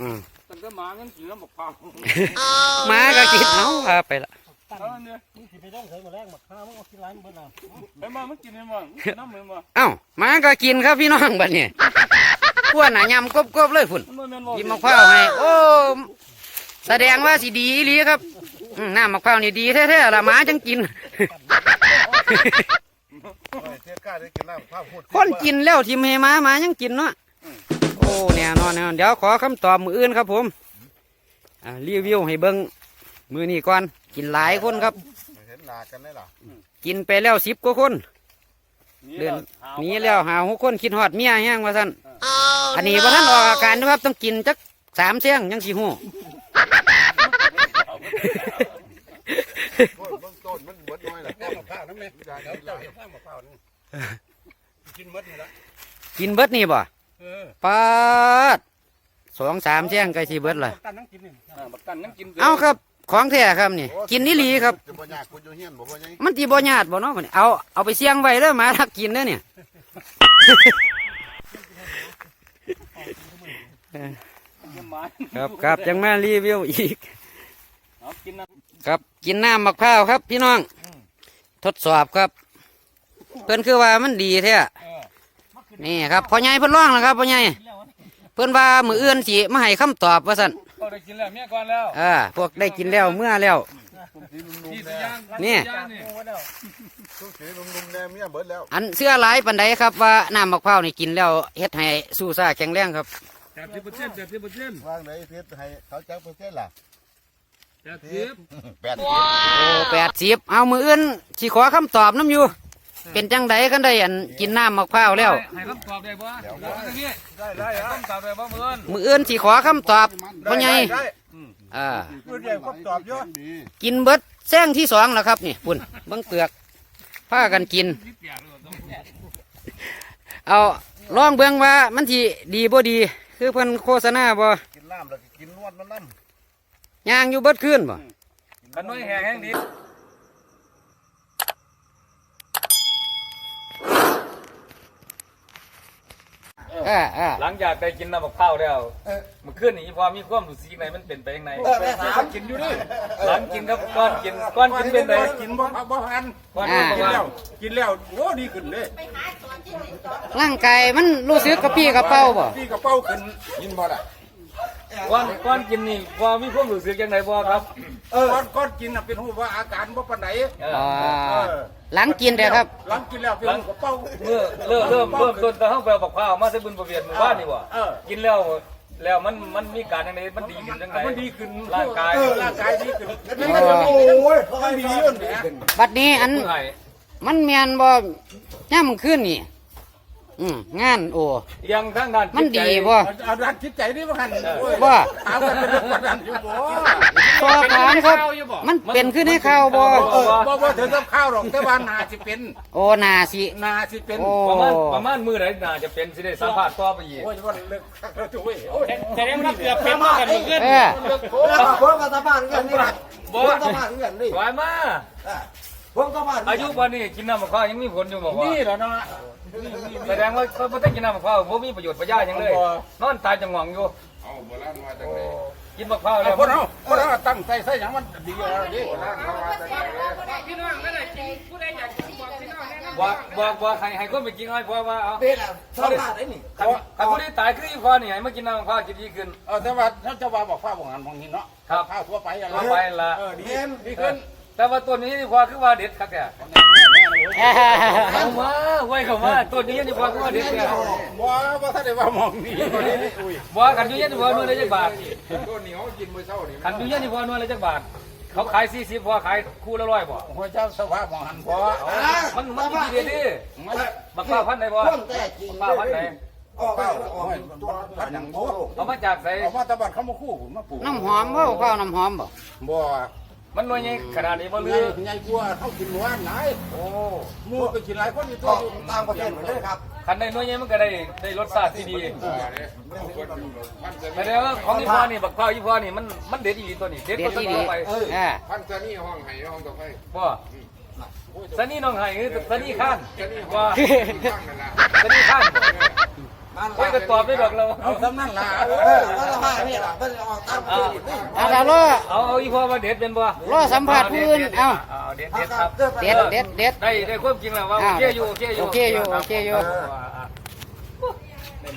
อืมตั้งแต่หมางั้นกินแล้วบอกฟังหมาก็กินเอาพาไปละเออเนี่ยนี่สิไปต้องใส่หมดแรงหมดข้าวมึงเอากินไรมึงเบิ่งเอาไอ้มามันกินไอ้มามันกินน้ำมันมาเอ้าหมาก็กินครับพี่น้องบัดนี้พวกหนายำกบๆเลยพุ่นมันบ่แม่นบ่หยิบมะพร้าวให้โอ้แสดงว่าสิดีอีหลีครับอืมน้ำมะพร้าวนี่ดีแท้ๆละหมาจังกินเทียก้าได้กินน้ำข้าวพูดคนกินแล้วทิมให้หมาหมายังกินเนาะ โอ้แน่นอนแน่นอนเดี๋ยวขอคำตอบมืออื่นครับผมอ่ารีวิวให้เบิ้งมือนี้ก่อนกินหลายคนครับ เห็นหนากันได้หรอกินไปแล้วสิบกว่าคนนี่เดือนหาหนี้แล้วหาหกคนคิดฮอดเมียแห้งว่าท่านอันนี้ว่าท่านออกอาการนะครับต้องกินจักสามเสียงยังสีหูเบื้องต้นมันเบิดน้อยแหละแรงหมดข้าวนั่นไหมไม่ได้เดี๋ยวไม่เจ้าได้เห็นแรงหมดข้าวนี่กินหมดนี่ละกินเบิดนี่บ่เออ ปาดสองสามเสียงใกล้สีเบิดเลยกันนั่งกินนี่อ่าบักกันนั่งกินเอาครับ ของแท้ครับนี่ กินนี่ลีครับ จะบ่ยากคุณอยู่เฮียนบ่บ่ยังมันตีบ่ญาติบ่เนาะบัดนี้เอาเอาไปเสี่ยงไว้เด้อหมาทักกินเด้อเนี่ยหมาครับครับยังมารีวิวอีกเอากินน้ครับ กินน้ำมะพร้าวครับ พี่น้อง ทดสอบครับ เพิ่นคือว่ามันดีแท้ นี่ครับพ่อใหญ่เพิ่นร้องแล้วครับพ่อใหญ่เพิ่นว่ามืออื่นสิมาให้คำตอบว่าซั่นำเขาได้กินแล้วเมียก่อนแล้วเอ่าพวกได้กินแล้วเมื่อแล้ว ที่สยางนี่ที่ สยางนี่โอ้แล้วทุกสีนุ่มๆแน่เมียเบิดแล้วอันเสื้อหลายปันใดครับว่าน้ำมะพร้าวนี่กินแล้วเฮ็ดให้สู้ซ่าแข็งแรงครับ แปดสิบเปอร์เซ็นต์แปดสิบเปอร์เซ็นต์วางไหนเทียบให้เขาจักเปอร์เซ็นต์ล่ะแปดสิบแปดสิบโอ้แปดสิบเอามืออื่นสิขอคำตอบน้ำอยู่ เป็นจังใดกันได้อันกินน้ำมะพร้าวแล้ว ให้คำตอบได้บ่เดี๋ยวนี้ได้ได้ให้คำตอบได้บ่เพื่อนมืออื่นสิขอคำตอบพ่อใหญ่ได้อ่าคือเดียวก็ตอบเยอะดีกินเบิดแซงที่สองแล้วครับนี่ปุ่นเบังเปลือกพากันกินนี่เปียกเลยต้องเอาลองเบิ่งว่ามันที่ดีบ่ดี คือเพิ่นโฆษณาบ่กินน้ำแล้วก็กินนวดมันน้ย่างอยู่เบิดคืนบ่ขันน้อยแห้งแห้งดี อ่าอ่าหลังจากได้กินน้ำบักข้าวแล้วเมื่อคืนนี้พอมีความรู้สึกไหนมันเป็นไปยังไงกินอยู่ดิหลังกินครับก้อนกินก้อนกินเป็นไงกินบ่บ่พันก้อนกินกินว่าแล้วกินแล้วโอ้ดีขึ้นเลยร่างกายมันรู้สึกกระปี้กระเป๋าบ่ พี่กระเป๋าขึ้นกินบ่ล่ะ ก้อนก้อนกินนี่พอมีความรู้สึกยังไงบ่ครับ เออก้อนก้อนกินน่ะเป็นหูว่าอาการบ่ปานใดอ่าหลังกินเด้อครับ หลังกินแล้วเป็นหูกระเป๋าเมื่อเริ่มเริ่มเริ่มต้นแต่ห้องแปลบักข้าวมาใส่บุญประเวียนหมู่บ้านนี่บ่เออกินแล้วแล้วมันมันมีการยังไงมันดีขึ้นจังไงมันดีขึ้นร่างกายเออร่างกายดีขึ้นโอ้โอ้ยเขาดีขึ้นแหมบัดนี้อันผู้ให้มันแม่นบ่ย่ามคืนนี่ อืมงานโอ้ยังทางด้านมันจิตใจดีบ่เอาด้านจิตใจนี่บ่หันโอ้ยว่าเอากันเป็นคนนั้นอยู่บ่สอบถามครับ มันเป็นขึ้นให้ข่าวบ่เออบ่บ่ถึงกับข้าวหรอกแต่ว่านาสิเป็นโอ้นาสิ นาสิเป็น โอ้ ประมาณประมาณมื้อไหนน่าจะเป็นสิได้สัมภาษณ์ต่อไปอีก โอ้ยวันเลิกแล้วจุ้ยโอ้ยแต่เรื่องมันเกือบเป็นมากันขึ้นเออเลิกโอ้ผมกับสะพานเงินนี่บ่ผมสะพานเงินนี่ไหวมาผมสะพานอายุปานนี้กินน้ำมะพร้าวยังมีผลอยู่บ่ว่านี่แหละเนาะ แสดงว่าเขาบ่ได้กินน้ำมะพร้าวบ่มีประโยชน์ประหยัดหยังเลยนอนตายจังหวงอยู่ เอาโบราณว่าจังได๋กินมะพร้าวแล้เอาวคนเอาคนเอาตั้งใจใส่หยังมันดีอะไรดิโบราณว่าจังได๋บอกบอกบอกให้ให้คนไปกินให้เพราะว่าเอาเป็นอะสะพานไอ้นี่คันคันผู้ที่ตายคืออีพอนี่ให้มากินน้ำมะพร้าวจะดีขึ้น เออแต่ว่าถ้าจะว่าบอกฟ้าบอกงานมองหินเนาะครับ ข้าวทั่วไปอะไรทั่วไปละเออดีดีขึ้นแต่ว่าตัวนี้นี่พอคือว่าเด็ดครับแกแม่แม่แม่โอ้ย เขามาไว้เขามาตัวนี้นี่พอคือว่าเด็ดแกบ่ว่าถ้าได้ว่ามองนี่ก็ดีอุ้ยบ่กันอยู่ยันนี่พอหน่วยละจักบาทตัวเหนียวกินมื้อเช้านี่ขันยูยันนี่พอหน่วยละจักบาทเขาขาย40พอขายคู่ละร้อยบ่โอ้ยเจ้าสภาพมองหันบ่มันมันดีด็ดดิมันบักฟ้าพันไหนบ่ต้นแต่จริงฟ้าพันไหนเอามาจากไสเอามาตะบัดเขามาคู่ผมมาปลูกน้ำหอมบ่ข้าน้ำหอมบ่บ่ มันหน่วยใหญ่ขนาดนี้บ่ใหลืญ่อใหญ่กว่าเขากินหวานหลายโอ้หมูไปกินหลายคนอยู่ตัก็วอยู่ต่างประเทศเหมือนเดิมครับคันได้หน่วยใหญ่มันก็ได้ได้รสชาติที่ดีแต่เดี๋ยวของยี่ห้อนี่บักพร้าวยี่ห้อนี่มันมันเด็ดอีหลีตัวนี้เด็ดเด็กดว่าที่ตัวดีไปเอออ่าพันซะนี่ห้องให้ห้องต่อไปบ่สนี่น้องไห้คือสนี่ข้านว่าข้างนั่นล่ะสนี่ข้าน บ่ไว้ก็ตอบได้ดอกเราเอาสำนั่นล่ะเออว่าสภาพนี่ล่ะเพิ่นออกตามคือนี่เอาล่ะรอเอาเอาอีพ่อมาเด็ดเป็นบ่รอสัมภาษณ์ผู้อื่นเอาเอาเด็ดเด็ดครับเด็ดเด็ดเด็ดได้ได้ความจริงแล้วว่าโอเคอยู่โอเคอยู่โอเคอยู่โอเคอยู่ เ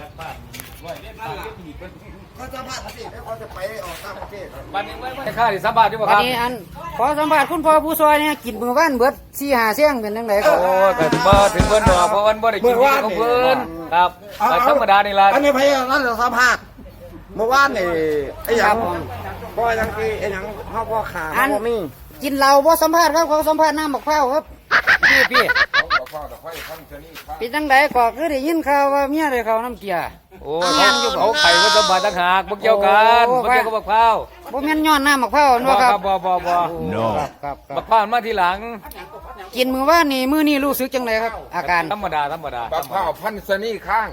ขาจะพาสิเขาจะไปออกตามประเทศบันนี้ไม่ไม่ค่าที่สบายดีบ่คอันรับนี้อันขอสัมภาษณ์คุณพ่อผู้ซอยเนี่ยกินมือว่านเบิดสี่หาเสียงเป็นยังไงครับโอ้แต่ถึงบ่ถึงเพิ่นดอกเพราะวันบ่ได้กินที่ของเพิ่นครับแต่ธรรมดานี่ล่ะอันนี้พยานนั่นสัมภาษณ์เมื่อวานนี่ไอ้หคยัรังบผมบ่ยังที่ไอ้หยังเฮาบ่ขาอันบ่มีกินเหล้าบ่สัมภาษณ์ครับเขาสัมภาษณ์น้ำบักเผาวครับพี่พี่ เอาข้าวตะไคร้ข้างชะนี่ข้างเป็นจังไดก็คือได้ยินข่าวว่าเมียได้เขาน้ำเกลือโอ้เขาเขาไข่ก็สมบัติต่างหากบ่เกี่ยวกันโอ้ บ่เกี่ยวกับบักพร้าวบ่แม่นย้อนน้ำบักเผาวบ่เนาะคครัรับบบ่บ่บ่ครับครับคบัรับกพร้าวมาทีหลัง กินมือว่านนี่มือนี่รู้สึกจังไดครับ อาการธรรมดาธรรมดาบักข้าวพันชะนี่ข้าง